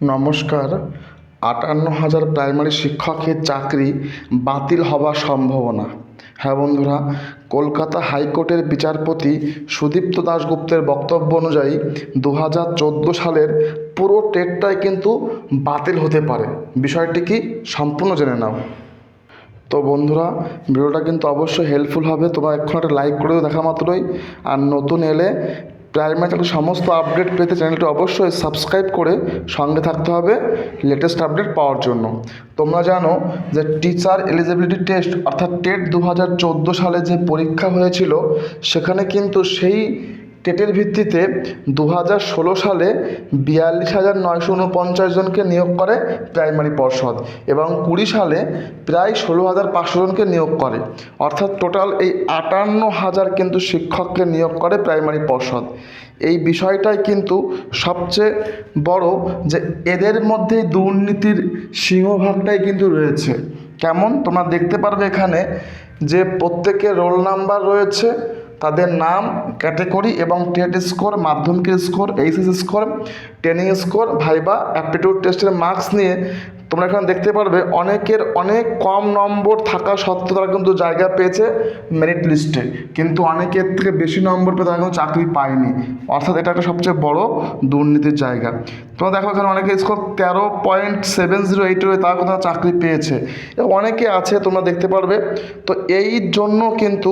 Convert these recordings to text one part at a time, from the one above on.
নমস্কার। আটান্ন হাজার প্রাইমারি শিক্ষকের চাকরি বাতিল হবার সম্ভাবনা। হ্যাঁ বন্ধুরা, কলকাতা হাইকোর্টের বিচারপতি সুদীপ্ত দাশগুপ্তের বক্তব্য অনুযায়ী দু হাজার চোদ্দ সালের পুরো টেটটাই কিন্তু বাতিল হতে পারে। বিষয়টি কি সম্পূর্ণ জেনে নাও। তো বন্ধুরা, ভিডিওটা কিন্তু অবশ্যই হেল্পফুল হবে। তোমরা এখন একটা লাইক করে দেখা মাত্রই। আর নতুন এলে প্রাইমারি চাকরির সমস্ত আপডেট পেতে চ্যানেলটি অবশ্যই সাবস্ক্রাইব করে সঙ্গে থাকতে হবে লেটেস্ট আপডেট পাওয়ার জন্য। তোমরা জানো যে টিচার এলিজিবিলিটি টেস্ট অর্থাৎ টেট দু হাজার চোদ্দ সালে যে পরীক্ষা হয়েছিল, সেখানে কিন্তু সেই টেটের ভিত্তিতে দু হাজার ষোলো সালে বিয়াল্লিশ হাজার নয়শো উনপঞ্চাশ জনকে নিয়োগ করে প্রাইমারি পর্ষদ এবং কুড়ি সালে প্রায় ষোলো হাজার পাঁচশো জনকে নিয়োগ করে। অর্থাৎ টোটাল এই আটান্ন হাজার কিন্তু শিক্ষককে নিয়োগ করে প্রাইমারি পর্ষদ। এই বিষয়টাই কিন্তু সবচেয়ে বড় যে এদের মধ্যে দুর্নীতির সিংহভাগটাই কিন্তু রয়েছে। কেমন? তোমরা দেখতে পারবে এখানে যে প্রত্যেকের রোল নাম্বার রয়েছে তাদের নাম, ক্যাটেগরি এবং টেট স্কোর, মাধ্যমিকের score, HS score, training score, viva, aptitude টেস্টের মার্কস নিয়ে তোমরা এখানে দেখতে পারবে অনেকের অনেক কম নম্বর থাকা সত্ত্বেও তারা কিন্তু জায়গা পেয়েছে মেরিট লিস্টে কিন্তু অনেকের থেকে বেশি নম্বর পেয়ে তারা কিন্তু চাকরি পায়নি। অর্থাৎ এটা একটা সবচেয়ে বড় দুর্নীতির জায়গা। তোমরা দেখো এখানে অনেকে স্কোর তেরো পয়েন্ট সেভেন জিরো এইট রয়ে তারা কোথাও চাকরি পেয়েছে। অনেকে আছে, তোমরা দেখতে পারবে। তো এই জন্য কিন্তু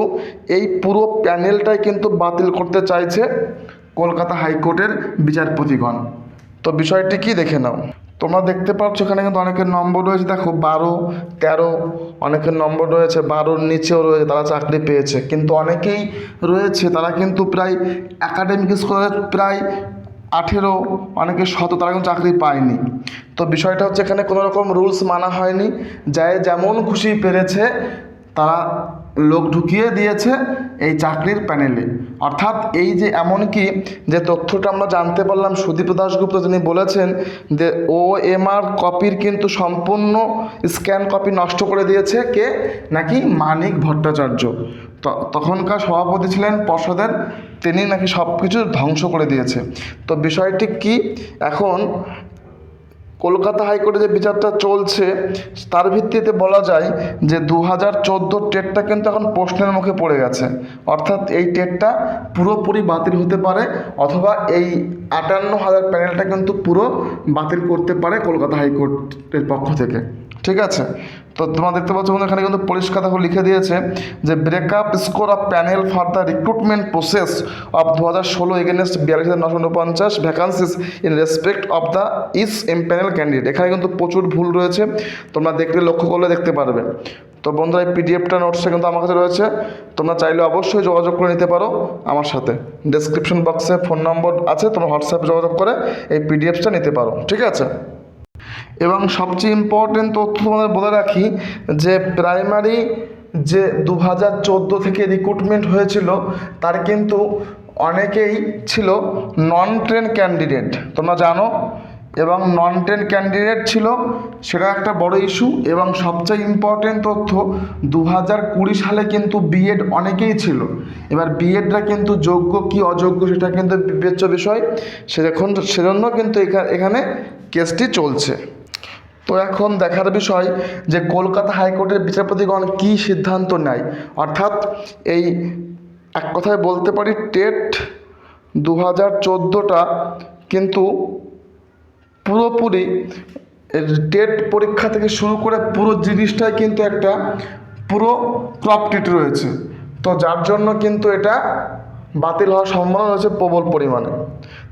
এই পুরো প্যানেলটাই কিন্তু বাতিল করতে চাইছে কলকাতা হাইকোর্টের বিচারপতিগণ। তো বিষয়টি কি দেখে নাও? তোমরা দেখতে পাচ্ছ এখানে কিন্তু অনেকের নম্বর রয়েছে। দেখো বারো, তেরো, অনেকের নম্বর রয়েছে। বারোর নিচেও রয়েছে, তারা চাকরি পেয়েছে। কিন্তু অনেকেই রয়েছে, তারা কিন্তু প্রায় একাডেমিক স্কোরে প্রায় আঠেরো, অনেকে শত, তারা কিন্তু চাকরি পায়নি। তো বিষয়টা হচ্ছে এখানে কোনো রকম রুলস মানা হয়নি। যাই যেমন খুশি পেরেছে, তারা লোক ঢুকিয়ে দিয়েছে এই চাকরির প্যানেলে অর্থাৎ এই যে এমনকি যে তথ্যটা আমরা জানতে পারলাম, সুদীপ দাশগুপ্ত তিনি বলেছেন যে ও এমআর কপির কিন্তু সম্পূর্ণ স্ক্যান কপি নষ্ট করে দিয়েছে কে? নাকি মানিক ভট্টাচার্য। তখনকার সভাপতি ছিলেন পর্ষদের, তিনি নাকি সব কিছু ধ্বংস করে দিয়েছে। তো বিষয়টি কি? এখন কলকাতা হাইকোর্টে যে বিচারটা চলছে, তার ভিত্তিতে বলা যায় যে দু হাজার চোদ্দোর টেটটা কিন্তু এখন প্রশ্নের মুখে পড়ে গেছে। অর্থাৎ এই টেটটা পুরোপুরি বাতিল হতে পারে, অথবা এই আটান্ন হাজার প্যানেলটা কিন্তু পুরো বাতিল করতে পারে কলকাতা হাইকোর্টের পক্ষ থেকে। ঠিক আছে? তো তোমরা দেখতে পাচ্ছ বন্ধু, এখানে কিন্তু পরিষ্কার দেখো লিখে দিয়েছে যে breakup score of panel for the recruitment process of দু হাজার ষোলো এগেনস্ট বিয়াল্লিশ হাজার নশো উনপঞ্চাশ vacancies in respect of the S M panel candidate এখানে কিন্তু প্রচুর ভুল রয়েছে, তোমরা দেখলে লক্ষ্য করলে দেখতে পারবে। তো বন্ধুরা, এই পিডিএফটা নোটসটা কিন্তু আমার কাছে রয়েছে, তোমরা চাইলে অবশ্যই যোগাযোগ করে নিতে পারো আমার সাথে। ডেসক্রিপশন বক্সে ফোন নম্বর আছে, তোমরা হোয়াটসঅ্যাপে যোগাযোগ করে এই পিডিএফটা নিতে পারো, ঠিক আছে? এবং সবচেয়ে ইম্পর্টেন্ট তথ্য তোমাদের বলে রাখি যে প্রাইমারি যে দু হাজার চোদ্দ থেকে রিক্রুটমেন্ট হয়েছিল, তার কিন্তু অনেকেই ছিল নন ট্রেন ক্যান্ডিডেট তোমরা জানো? এবং নন ট্রেন ক্যান্ডিডেট ছিল, সেটা একটা বড় ইস্যু এবং সবচেয়ে ইম্পর্টেন্ট তথ্য দু হাজার কুড়ি সালে কিন্তু বিএড অনেকেই ছিল। এবার বিএডরা কিন্তু যোগ্য কি অযোগ্য সেটা কিন্তু বিবেচ্য বিষয়। সেরকম সেজন্য কিন্তু এখানে কেসটি চলছে। তো এখন দেখার বিষয় যে কলকাতা হাইকোর্টের বিচারপতিগণ কী সিদ্ধান্ত নেয়? অর্থাৎ এই এক কথায় বলতে পারি, টেট দু হাজার চোদ্দোটা কিন্তু পুরোপুরি টেট পরীক্ষা থেকে শুরু করে পুরো জিনিসটাই কিন্তু একটা পুরো ক্রপটিট রয়েছে। তো যার জন্য কিন্তু এটা বাতিল হওয়ার সম্ভাবনা রয়েছে প্রবল পরিমাণে।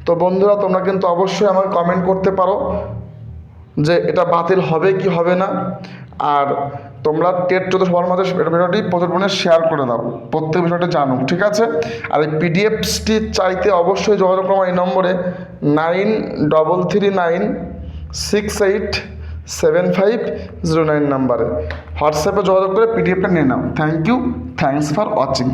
তো বন্ধুরা, তোমরা কিন্তু অবশ্যই আমাকে কমেন্ট করতে পারো। যে এটা বাতিল হবে কি হবে না, আর তোমরা টেট চোদ্দ সবার মাঝে ভিডিওটি প্রচুর পরিমাণে শেয়ার করে দাও, প্রত্যেক বিষয়টা জানুক, ঠিক আছে? আর এই পিডিএফসটি চাইতে অবশ্যই যোগাযোগ করো এই নম্বরে nine double three nine six eight seven five zero nine নাম্বারে। হোয়াটসঅ্যাপে যোগাযোগ করে পিডিএফটা নিয়ে নাও। Thank you thanks for watching